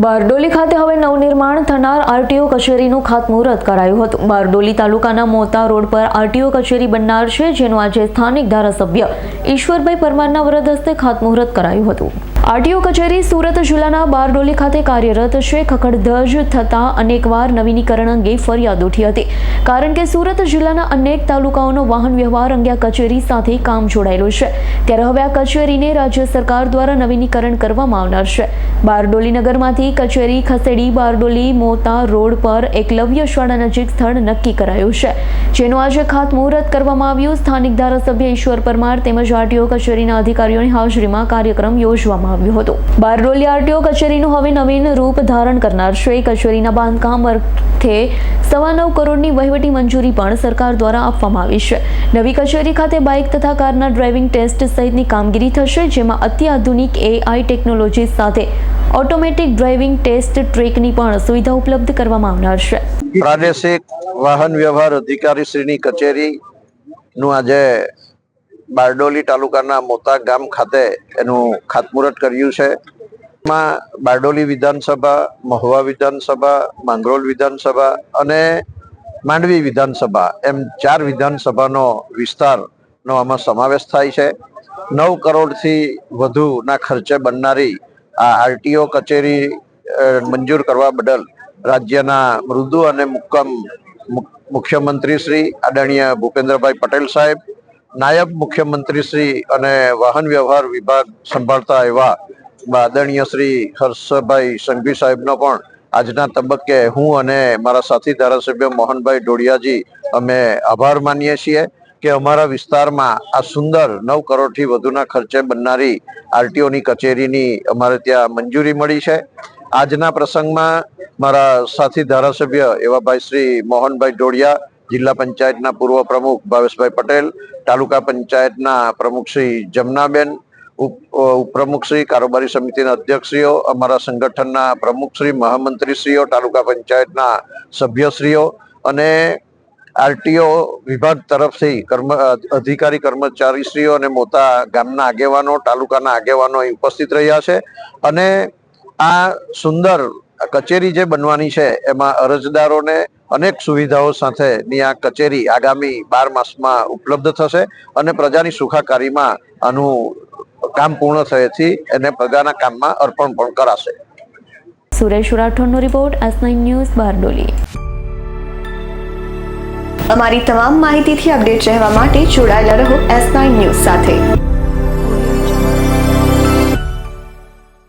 બારડોલી ખાતે હવે નવનિર્માણ થનાર આરટીઓ કચેરીનું ખાતમુહૂર્ત કરાયું હતું. બારડોલી તાલુકાના મોતા રોડ પર આરટીઓ કચેરી બનનાર છે, જેનું આજે સ્થાનિક ધારાસભ્ય ઈશ્વરભાઈ પરમારના વરદ હસ્તે ખાતમુહૂર્ત કરાયું હતું. આરટીઓ કચેરી સુરત જિલ્લાના બારડોલી ખાતે કાર્યરત છે ખખડધજ થતાં અનેકવાર નવીનીકરણ અંગે ફરિયાદ ઉઠી હતી. કારણ કે સુરત જિલ્લાના અનેક તાલુકાઓનો વાહન વ્યવહાર અંગે કચેરી સાથે કામ જોડાયેલું છે. ત્યારે હવે આ કચેરીને રાજ્ય સરકાર દ્વારા નવીનીકરણ કરવામાં આવનાર છે. બારડોલી નગરમાંથી કચેરી ખસેડી બારડોલી મોતા રોડ પર એકલવ્ય શાળા નજીક સ્થળ નક્કી કરાયું છે. જેનું આજે ખાતમુહૂર્ત કરવામાં આવ્યું. સ્થાનિક ધારાસભ્ય ઈશ્વર પરમાર તેમજ આરટીઓ કચેરીના અધિકારીઓની હાજરીમાં કાર્યક્રમ યોજવામાં આવ્યો હતું. બારડોલી આરટીઓ કચેરીનું હવે નવીન રૂપ ધારણ કરનાર છે કચેરીના બાંધકામ અર્થે સવા નવ કરોડની વહીવટી મંજૂરી પણ સરકાર દ્વારા આપવામાં આવી છે. નવી કચેરી ખાતે બાઇક તથા કારના ડ્રાઇવિંગ ટેસ્ટ સહિતની કામગીરી થશે, જેમાં અત્યાધુનિક એઆઈ ટેકનોલોજી સાથે ઓટોમેટિક ડ્રાઇવિંગ ટેસ્ટ ટ્રેકની પણ સુવિધા ઉપલબ્ધ કરવામાં આવનાર છે. પ્રાદેશિક વાહન વ્યવહાર અધિકારી શ્રીની કચેરી નું આજે બારડોલી તાલુકાના મોતા ગામ ખાતે એનું ખાતમુહૂર્ત કર્યું છે. માં બારડોલી વિધાનસભા, મહુવા વિધાનસભા, માંગરોળ વિધાનસભા અને માંડવી વિધાનસભા એમ ચાર વિધાનસભાનો વિસ્તારનો આમાં સમાવેશ થાય છે. નવ કરોડથી વધુના ખર્ચે બનનારી આ આરટીઓ કચેરી મંજૂર કરવા બદલ રાજ્યના મૃદુ અને મુક્કમ મુખ્યમંત્રી શ્રી આદરણીય ભૂપેન્દ્રભાઈ પટેલ સાહેબ નાયબ મુખ્યમંત્રી શ્રી અને વાહન વ્યવહાર વિભાગ સંભાળતા એવા આદરણીય શ્રી હર્ષભાઈ સંઘવી સાહેબનો પણ આજના તબક્કે હું અને મારા સાથી ધારાસભ્ય મોહનભાઈ ડોડિયાજી અમે આભાર માનીએ છીએ કે અમારા વિસ્તારમાં આ સુંદર નવ કરોડથી વધુના ખર્ચે બનનારી આરટીઓની કચેરીની અમારે ત્યાં મંજૂરી મળી છે. આજના પ્રસંગમાં મારા સાથી ધારાસભ્ય એવા ભાઈ શ્રી મોહનભાઈ ડોડિયા જિલ્લા પંચાયતના પૂર્વ પ્રમુખ ભાવેશભાઈ પટેલ, તાલુકા પંચાયતના પ્રમુખ શ્રી જમનાબેન, ઉપ શ્રી કારોબારી સમિતિના અધ્યક્ષશ્રીઓ, અમારા સંગઠનના પ્રમુખશ્રી મહામંત્રીશ્રીઓ, તાલુકા પંચાયતના સભ્યશ્રીઓ અને આરટીઓ વિભાગ તરફથી કર્મ અધિકારી કર્મચારીશ્રીઓ અને મોટા ગામના આગેવાનો, તાલુકાના આગેવાનો ઉપસ્થિત રહ્યા છે. અને આ સુંદર કચેરી જે બનવાની છે, એમાં અરજદારોને અનેક સુવિધાઓ સાથેની આ કચેરી આગામી બાર માસમાં ઉપલબ્ધ થશે અને પ્રજાની સુખાકારીમાં આનું કામ પૂર્ણ થયેથી એને પ્રજાના કામમાં અર્પણ પણ કરાશે. Suresh રાઠોડનો report S nine news Bardoli. અમારી તમામ માહિતીથી અપડેટ રહેવા માટે જોડાયેલા રહો એસ નાઇન ન્યૂઝ સાથે.